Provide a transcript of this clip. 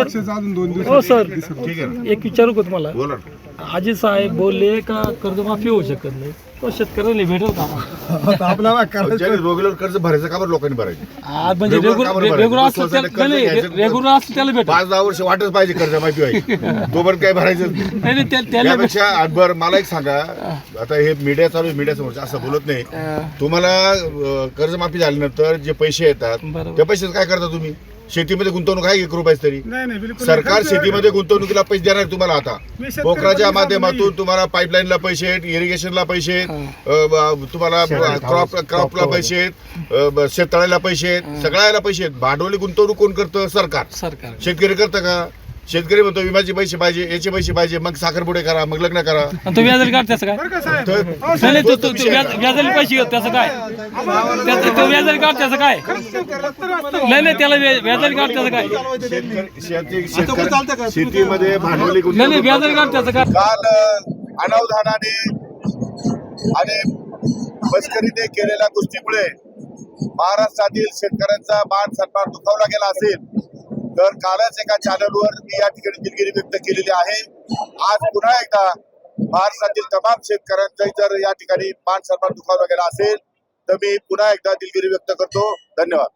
अजून दोन दिवस हो सर. एक विचारू का तुम्हाला? बोला आजी साहेब बोलले का कर्जमाफी होऊ शकत नाही? तो शेतकऱ्याला भेटेल का? आता आपल्याला करायचं? ज्याने रेग्युलर कर्ज भरायचं का बरं लोकांनी भरायचं. आज म्हणजे रेग्युलर भरायचं? रेग्युलर असलं त्याला नाही. रेग्युलर असलं त्याला भेटेल. पाच दहा वर्ष वाटच पाहिजे कर्ज माहिती व्हायची. तोपर्यंत काय भरायचं. नाही नाही त्या- त्याला भेटेल. मला एक सांगा. आता हे मीडिया चालू आहे मीडिया समोर असं बोलत नाही. तुम्हाला अं, कर्जमाफी झाल्यानंतर जे पैसे येतात बरोबर. त्या पैशाचं काय करता तुम्ही? शेतीमध्ये गुंतवणूक आहे एक रुपयाच तरी? नाही नाही बिलकुल सरकार शेतीमध्ये गुंतवणुकीला पैसे देणार आहे तुम्हाला आता. मी शेतकरी पोखराच्या माध्यमातून नाही. तुम्हाला पाईपलाईनला पैसे आहेत इरिगेशनला पैसे आहेत. अ, ब- तुम्हाला क्रॉप क्रॉपला पैसे आहेत अ, ब- शेततळ्याला पैसे आहेत सगळ्याला पैसे आहेत. भांडवली गुंतवणूक कोण करतं? सरकार. सरकार. शेतकरी करतं का? शेतकरी म्हणतो विम्याचे पैसे पाहिजे याचे पैसे पाहिजे मग साखरपुडे करा मग लग्न करा. आणि तो व्याजाला काढ त्याचं काय? बरं का साहेब? तर- नाही नाही, तो- व्याज-. व्याजाला पैसे घेत त्याचं काय? त्याचं तो व्याजाला काढ त्याचं काय? नाही नाही त्याला व्या- व्याजाला काढ त्याचं काय? शेतकरी शेती- शेतकरी- शेतीमध्ये भांडवली नाही नाही गुंतवणूक व्याजाला काढ त्याचं काय? काल अ, अनावधानाने आणि मस्करीने केलेल्या गोष्टीमुळे महाराष्ट्रातील शेतकऱ्यांचा मान सन्मान दुखावला गेला असेल. तर कालच एका चॅनलवर मी या ठिकाणी दिलगिरी व्यक्त केलेली आहे. आज पुन्हा एकदा महाराष्ट्रातील तमाम शेतकऱ्यांचा जर या ठिकाणी मान सन्मान दुखावला गेला असेल तर मी पुन्हा एकदा दिलगिरी व्यक्त करतो. धन्यवाद.